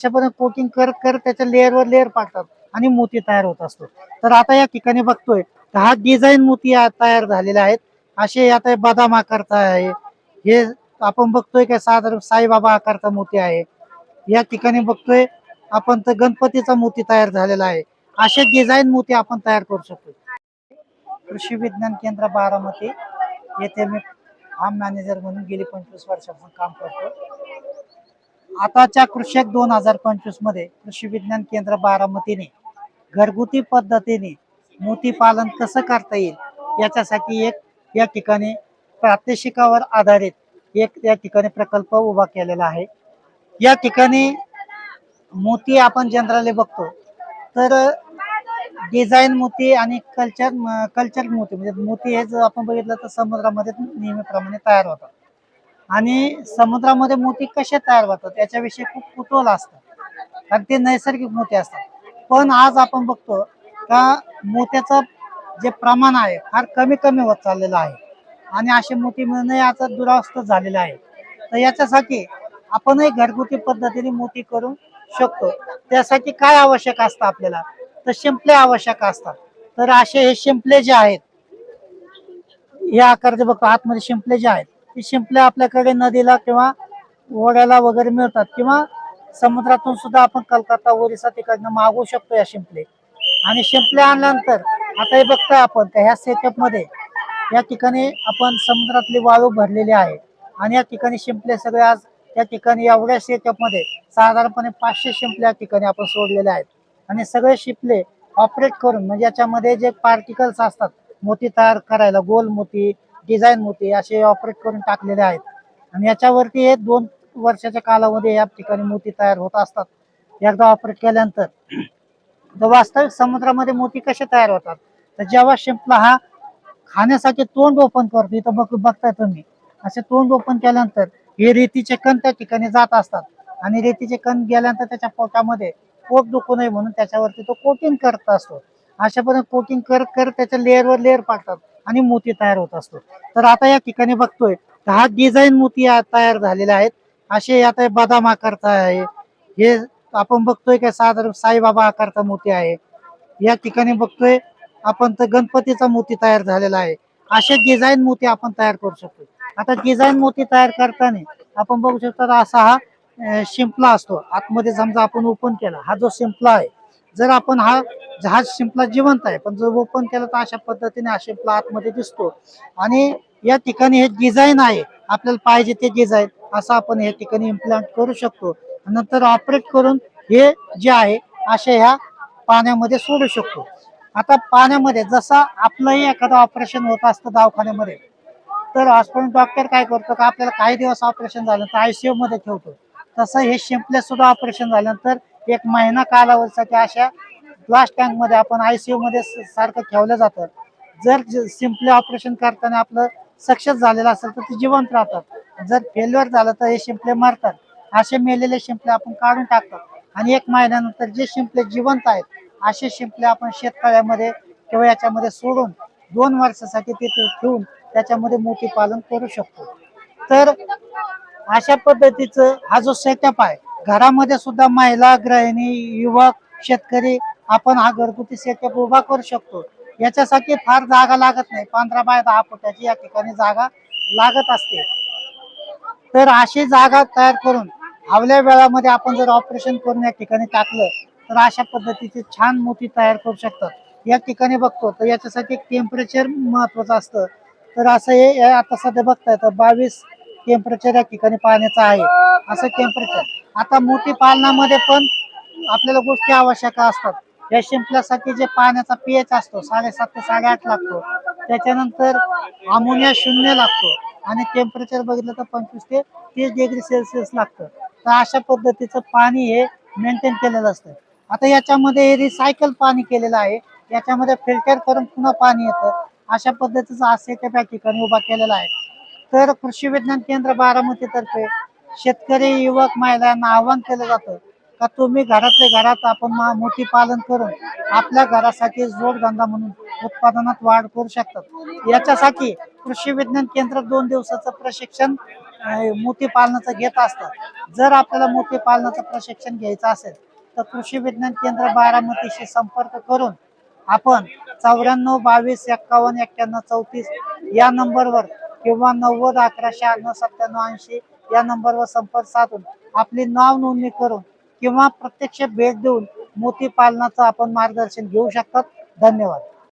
अशापर्यंत coating करत करत त्याच्या लेअरवर लेअर पाडतात. आणि मोती तयार होत असतो. तर आता या ठिकाणी बघतोय दहा हा डिझाईन मोती तयार झालेल्या आहेत. असे आता बदाम आकारचा आहे. हे आपण बघतोय काय साधारण साईबाबा आकारचा मोती आहे. या ठिकाणी बघतोय आपण तर गणपतीचा मोती तयार झालेला आहे. असे डिझाईन मोती आपण तयार करू शकतो. कृषी विज्ञान केंद्र बारामती. येथे मी फार्म मॅनेजर म्हणून गेली पंचवीस वर्षापासून काम करतो. आताच्या कृषक दोन हजार पंचवीसमध्ये कृषी विज्ञान केंद्र बारामतीने घरगुती पद्धतीने मोती पालन कसं करता येईल याच्यासाठी एक या ठिकाणी प्रात्यक्षिकावर आधारित एक या ठिकाणी प्रकल्प उभा केलेला आहे. या ठिकाणी मोती आपण जनरली बघतो तर डिझाईन मोती आणि कल्चर कल्चर मोती म्हणजे मोती हे जर आपण बघितलं तर समुद्रामध्ये नेहमीप्रमाणे तयार होतात. आणि समुद्रामध्ये मोती कसे तयार होतात याच्याविषयी खूप कुतूहल असतं. कारण ते नैसर्गिक मोती असतात. पण आज आपण बघतो का मोत्याचं जे प्रमाण आहे फार कमी कमी होत चाललेलं आहे. आणि असे मोती मिळणं याचा दुरावस्थ झालेला आहे. तर याच्यासाठी आपणही घरगुती पद्धतीने मोती करू शकतो. त्यासाठी काय आवश्यक असतं आपल्याला? तर शिंपले आवश्यक असतात. तर असे हे शिंपले जे आहेत या आकारचे बघतो. आतमध्ये शिंपले जे आहेत ती शिंपल्या आपल्याकडे नदीला किंवा ओढ्याला वगैरे मिळतात किंवा समुद्रातून सुद्धा आपण कलकत्ता ओरिसा तिकडनं मागवू शकतो या शिंपले. आणि शिंपल्या आणल्यानंतर आता हे बघतोय आपण का ह्या सेटअपमध्ये या ठिकाणी आपण समुद्रातली वाळू भरलेली आहे. आणि या ठिकाणी शिंपले सगळे आज या ठिकाणी एवढ्या सेटअपमध्ये साधारणपणे पाचशे शिंपले या ठिकाणी आपण सोडलेले आहेत. आणि सगळे शिंपले ऑपरेट करून म्हणजे याच्यामध्ये जे पार्टिकल्स असतात मोती तयार करायला गोल मोती डिझाईन मोती असे ऑपरेट करून टाकलेले आहेत. आणि याच्यावरती हे दोन वर्षाच्या कालामध्ये या ठिकाणी मोती तयार होत असतात. एकदा ऑपरेट केल्यानंतर. वास्तविक समुद्रामध्ये मोती कसे तयार होतात? तर जेव्हा शिंपला हा खाण्यासाठी तोंड ओपन करतो इथं बघ बघताय तुम्ही. असे तोंड ओपन केल्यानंतर हे रेतीचे कण त्या ठिकाणी जात असतात. आणि रेतीचे कण गेल्यानंतर त्याच्या पोटामध्ये पोट दुखू नये म्हणून त्याच्यावरती तो कोटिंग करत असतो. अशापर्यंत कोटिंग करत करत त्याच्या लेअरवर लेअर पाडतात. आणि मोती तयार होत असतो. तर आता या ठिकाणी बघतोय तर हा डिझाईन मोती तयार झालेले आहेत. असे आता बदाम आकारचा आहे. हे आपण बघतोय का साधारण साईबाबा आकारचा मोती आहे. या ठिकाणी बघतोय आपण तर गणपतीचा मोती तयार झालेला आहे. असे डिझाईन मोती आपण तयार करू शकतो. आता डिझाईन मोती तयार करताना आपण बघू शकतो तर असा हा शिंपला असतो. आतमध्ये समजा आपण ओपन केला हा जो शिंपला आहे जर आपण हा जहाज शिंपला जिवंत आहे पण जर ओपन केला तर अशा पद्धतीने हा शिंपला आतमध्ये दिसतो. आणि या ठिकाणी हे डिझाईन आहे आपल्याला पाहिजे ते डिझाईन असं आपण या ठिकाणी इम्प्लांट करू शकतो. नंतर ऑपरेट करून हे जे आहे असे ह्या पाण्यामध्ये सोडू शकतो. आता पाण्यामध्ये जसा आपलंही एखादं ऑपरेशन होत असतं दवाखान्यामध्ये तर हॉस्पिटल डॉक्टर काय करतो का आपल्याला काही दिवस ऑपरेशन झालं तर आयसीयू मध्ये ठेवतो. तसं हे शिंपले सुद्धा ऑपरेशन झाल्यानंतर एक महिना कालावधीसाठी अशा ग्लास टँकमध्ये आपण आयसीयू मध्ये सारखं ठेवलं जातं. जर सिम्पली ऑपरेशन करताना आपलं सक्सेस झालेलं असेल तर ते जिवंत राहतात. जर फेल्युअर झालं तर हे शिंपले मरतात. असे मेलेले शिंपले आपण काढून टाकतात. आणि एक महिन्यानंतर जे शिंपले जिवंत आहेत असे शिंपले आपण शेततळ्यामध्ये किंवा याच्यामध्ये सोडून दोन वर्षासाठी ते ते ठेवून त्याच्यामध्ये मोती पालन करू शकतो. तर अशा पद्धतीचं हा जो सेटअप आहे घरामध्ये सुद्धा महिला गृहिणी युवक शेतकरी आपण हा घरगुती सेटअप उभा करू शकतो. याच्यासाठी फार जागा लागत नाही. पंधरा बाय दहा फुटाची या ठिकाणी जागा लागत असते. तर अशी जागा तयार करून हवल्या वेळामध्ये आपण जर ऑपरेशन करून या ठिकाणी टाकलं तर अशा पद्धतीची छान मोती तयार करू शकतात. या ठिकाणी बघतो तर याच्यासाठी टेम्परेचर महत्वाचं असतं. तर असं हे हे आता सध्या बघताय तर बावीस टेम्परेचर या ठिकाणी पाण्याचं आहे. असं टेम्परेचर आता मोती पालनामध्ये पण आपल्याला गोष्टी आवश्यक असतात. या शिंपल्यासाठी जे पाण्याचा पीएच असतो साडेसात ते साडेआठ लागतो. त्याच्यानंतर अमोनिया शून्य लागतो. आणि टेम्परेचर बघितलं तर पंचवीस ते तीस डिग्री सेल्सिअस लागतं. तर अशा पद्धतीचं पाणी हे मेंटेन केलेलं असतं. आता याच्यामध्ये रिसायकल पाणी केलेलं आहे. याच्यामध्ये फिल्टर करून पुन्हा पाणी येतं. अशा पद्धतीचा असे त्या ठिकाणी उभा केलेला आहे. तर कृषी विज्ञान केंद्र बारामतीतर्फे शेतकरी युवक महिलांना आवाहन केलं जातं. का तुम्ही घरातल्या घरात आपण मोती पालन करून आपल्या घरासाठी जोडधंदा म्हणून उत्पादनात वाढ करू शकतात. याच्यासाठी कृषी विज्ञान केंद्र दोन दिवसाचं प्रशिक्षण मोती पालनाचं घेत असतात. जर आपल्याला मोती पालनाचं प्रशिक्षण घ्यायचं असेल तर कृषी विज्ञान केंद्र बारामतीशी संपर्क करून आपण चौऱ्याण्णव बावीस एक्कावन्न एक्क्याण्णव चौतीस या नंबरवर किंवा नव्वद अकरा शहाण्णव सत्त्याण्णव ऐंशी या नंबरवर संपर्क साधून आपली नाव नोंदणी करून किंवा प्रत्यक्ष भेट देऊन मोती पालनाचं आपण मार्गदर्शन घेऊ शकतात. धन्यवाद.